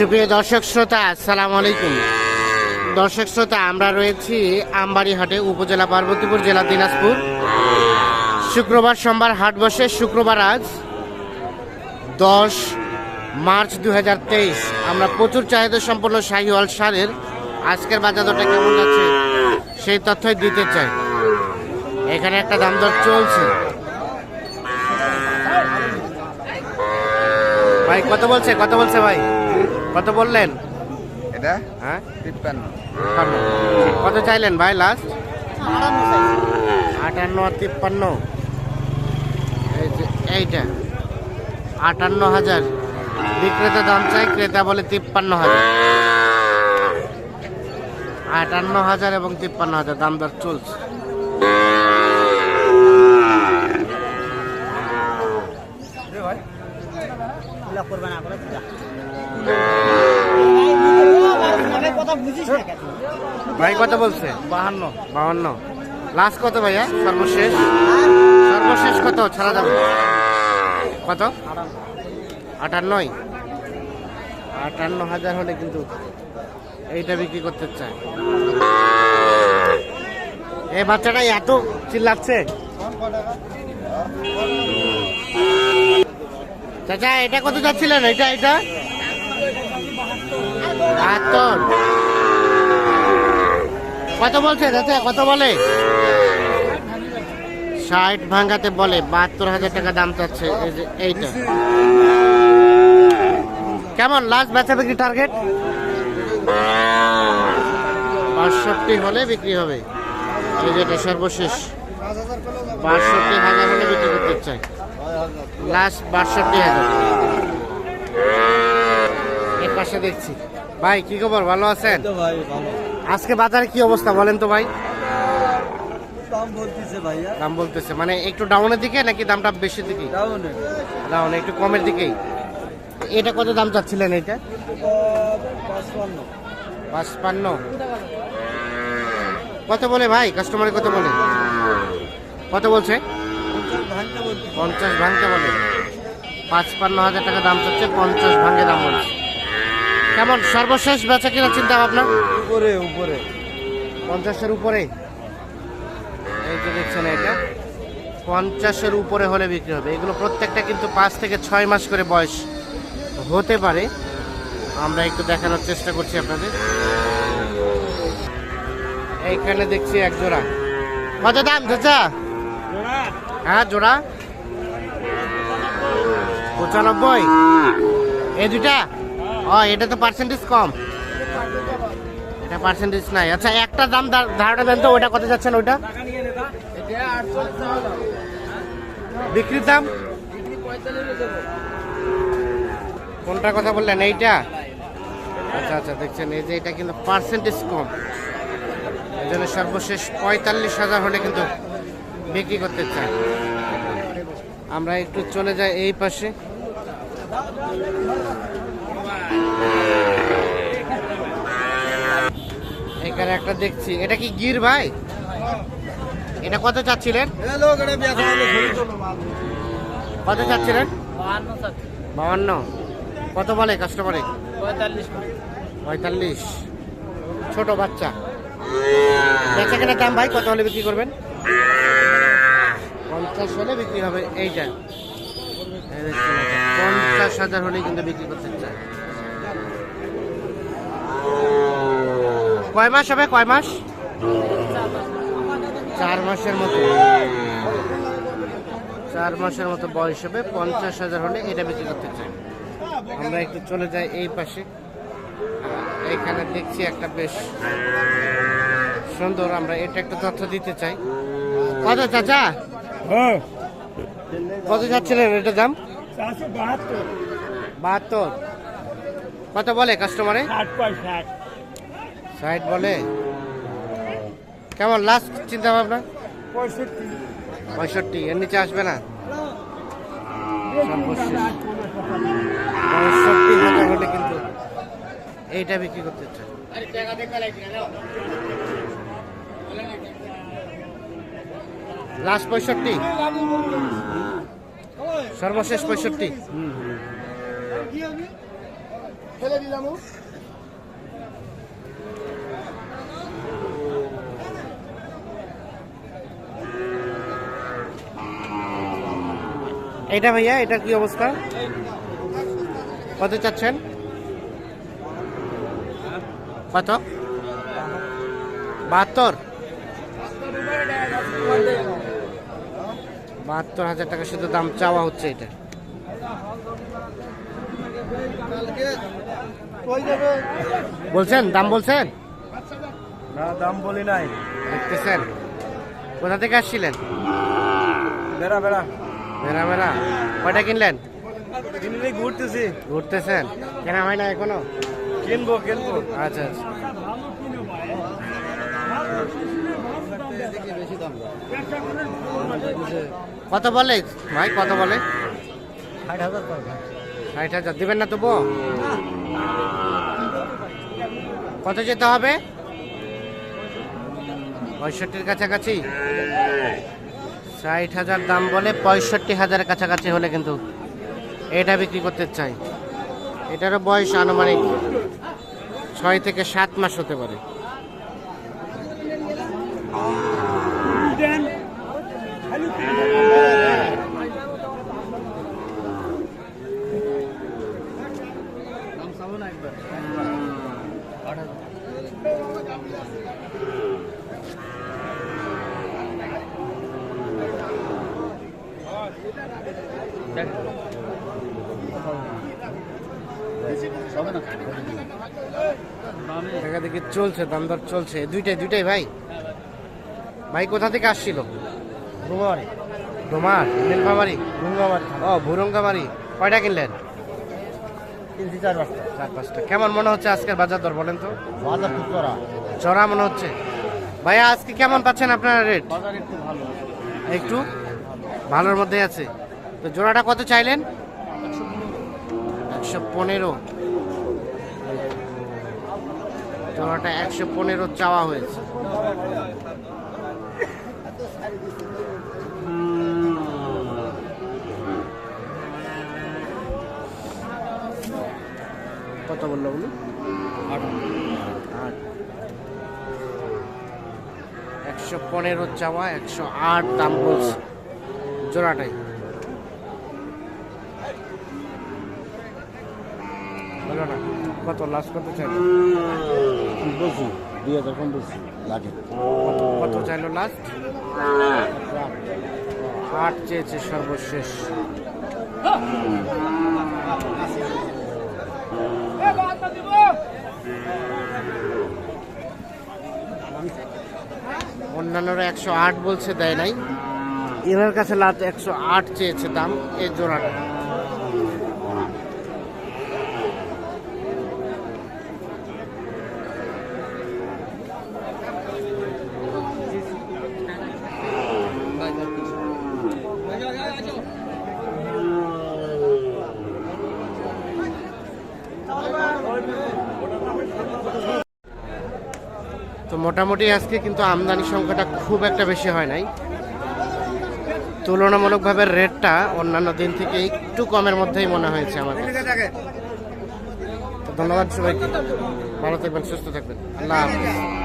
সুপ্রিয় দর্শক শ্রোতা, আসসালামু আলাইকুম। দর্শক শ্রোতা, আমরা রয়েছি আমবাড়ি হাটে উপজেলা পার্বতীপুর জেলা দিনাজপুর। শুক্রবার সোমবার হাট বসে, শুক্রবার আজ দশ মার্চ দু হাজার তেইশ। আমরা প্রচুর চাহিদা সম্পন্ন শাহিওয়াল সারের আজকের বাজার দরটা কেমন যাচ্ছে সেই তথ্যই দিতে চাই। এখানে একটা দাম দর চলছে। ভাই, কত বলছে? কত বলছে ভাই? কত বললেন? এটা? হ্যাঁ? তিপ্পান্ন। কত চাইলেন ভাই লাস্ট আটান্ন আর তিপ্পান্ন। এই যে এইটা। আটান্ন হাজার। বিক্রেতা দাম চাই ক্রেতা বলে তিপ্পান্ন হাজার। আটান্ন হাজার এবং তিপ্পান্ন হাজার দাম দর চলছে। ভাই কত বলছে? বাহান্ন। বাহান্ন। লাস্ট কত ভাইয়া? সর্বশেষ? সর্বশেষ কত? ছাড়া যাবে কত? আটান্নই আটান্ন হাজার হলে কিন্তু এইটা বিক্রি করতে চায়। এই বাচ্চাটা এত চিল্লাচ্ছে। চাচা এটা কত যাচ্ছিলেন? এটা এটা? বাহাত্তর কত বলছে দাদা কত বলে? ষাট ভাঙাতে বলে, বাহাত্তর হাজার টাকা দাম চাচ্ছে। এইটা। কেমন লাস্ট বেচা বিক্রি টার্গেট বাষট্টি হলে বিক্রি হবে। এই যেটা সর্বশেষ। বাষট্টি হাজার হলে বিক্রি করতে চাই। লাস্ট বাষট্টি হাজার। এর পাশে দেখছি। ভাই কি খবর? ভালো আছেন? আজকে বাজারে কি অবস্থা বলেন তো ভাই? দাম বলতেছে মানে একটু ডাউনের দিকে নাকি দামটা বেশি দিকে? ডাউনে একটু কমের দিকেই। এটা কত দাম চাচ্ছিলেন এটা? পাঁচপান্ন। কত বলে ভাই? কাস্টমারে কত বলে? কত বলছে? পঞ্চাশ ভাঙতে বলে। পাঁচপান্ন হাজার টাকা দাম চাচ্ছে পঞ্চাশ ভাঙে দাম বলছে। কেমন সর্বশেষ বেচা কিনা চিন্তা ভাবনা? উপরে উপরে। পঞ্চাশের উপরে। এই যে দেখছেন এটা পঞ্চাশের উপরে হলে বিক্রি হবে। এগুলো প্রত্যেকটা কিন্তু পাঁচ থেকে ছয় মাস করে বয়স হতে পারে। আমরা একটু দেখানোর চেষ্টা করছি আপনাদের। এইখানে দেখছি এক জোড়া। কত দাম চাচা? হ্যাঁ জোড়া। পঁচানব্বই। এই দুটা ও এটা তো পার্সেন্টেজ কম। এটা পার্সেন্টেজ নাই। আচ্ছা একটা দাম ধারণা দেন তো ওটা কত যাচ্ছেন ওটা বিক্রির দাম? কোনটা কথা বললেন, এইটা? আচ্ছা আচ্ছা দেখছেন, এই যে এটা কিন্তু পার্সেন্টেজ কম। এই জন্য সর্বশেষ পঁয়তাল্লিশ হাজার হলে কিন্তু বিক্রি করতে চাই আমরা একটু চলে যাই এই পাশে। এখানে একটা দেখছি। এটা কি গির ভাই? এটা কত চাচ্ছিলেন? কত চাচ্ছিলেন? বাহান্ন কত বলে কাস্টমারে পঁয়তাল্লিশ ছোট বাচ্চা। বেচা কেনার দাম ভাই কত হলে বিক্রি করবেন? পঞ্চাশ হলে বিক্রি হবে। এইটা। পঞ্চাশ হাজার হলেই কিন্তু বিক্রি করতে চায়। কয় মাস হবে? কয় মাস? চার মাসের মতো। চার মাসের মতো বয়স হবে। পঞ্চাশ হাজার হলে এটা বিক্রি করতে চাই। আমরা একটু চলে যাই এই পাশে। এখানে দেখছি একটা বেশ সুন্দর আমরা এটা একটা তথ্য দিতে চাই। কত চাচা? কত যাচ্ছিলেন এটা দাম? বাহাত্তর। বাহাত্তর। কত বলে কাস্টমারে ষাট ষাট বলে? কেমন লাস্ট চিন্তা ভাবনা পঁয়ষট্টি। পঁয়ষট্টি এর নিচে আসবে না? পঁয়ষট্টি। হাজার হলে কিন্তু এইটা বিক্রি করতে চাই লাস্ট পঁয়ষট্টি? সর্বশেষ পঁয়ষট্টি? এটা ভাইয়া এটা কি অবস্থা? কত চাচ্ছেন? কত? বাহাত্তর? বাহাত্তর হাজার টাকা শুধু দাম চাওয়া হচ্ছে এটা। বলছেন? দাম বলছেন? না দাম বলি নাই। দেখতেছেন। কোথা থেকে আসছিলেন? বেড়া বেড়া। মেরা মেরা। কয়টা কিনলেন? কিনলে ঘুরতেছি। ঘুরতেছেন? কেনা হয় না এখনও? কিনবো কিনবো। আচ্ছা আচ্ছা। কত বলে? ভাই কত বলে? ষাট হাজার ষাট হাজার। দেবেন না তবু কত যেতে হবে? পঁয়ষট্টির কাছাকাছি? ষাট হাজার দাম বলে পঁয়ষট্টি হাজারের কাছাকাছি হলে কিন্তু এটা বিক্রি করতে চাই। এটারও বয়স আনুমানিক ছয় থেকে সাত মাস হতে পারে। দেখা দেখি চলছে দাম দর চলছে দুইটাই দুইটাই ভাই। ভাই কোথা থেকে আসছিল? ডোমার নীলফামারি? রুঙ্গামারি ও ভুরঙ্গামারি কয়টা কিনলেন? তিনশো চার পাঁচটা। চার পাঁচটা। কেমন মনে হচ্ছে আজকের বাজার দর বলেন তো? বাজার খুব চড়া। মনে হচ্ছে। ভাইয়া আজকে কেমন পাচ্ছেন আপনার রেট? একটু ভালোর মধ্যে আছে। তো জোড়াটা কত চাইলেন? একশো পনেরো। জোড়াটা একশো পনেরো চাওয়া হয়েছে। কত বলল বলুন? একশো পনেরো চাওয়া, একশো আট দাম বলছে। জোড়াটাই। না। কত লাস্ট কত চাইলো? বলছি দুই হাজার কম বলছি লাগে। কত- কত চাইলো লাস্ট আট চেয়েছে সর্বশেষ। অন্যান্যরা একশো আট বলছে দেয় নাই। এনার কাছে লাত একশো আট চেয়েছে দাম এই জোড়াটা। তো মোটামুটি আজকে কিন্তু আমদানি সংখ্যাটা খুব একটা বেশি হয় নাই। তুলনামূলকভাবে রেটটা অন্যান্য দিন থেকে একটু কমের মধ্যেই মনে হয়েছে আমার তো ধন্যবাদ সবাইকে। ভালো থাকবেন, সুস্থ থাকবেন। আল্লাহ হাফিজ।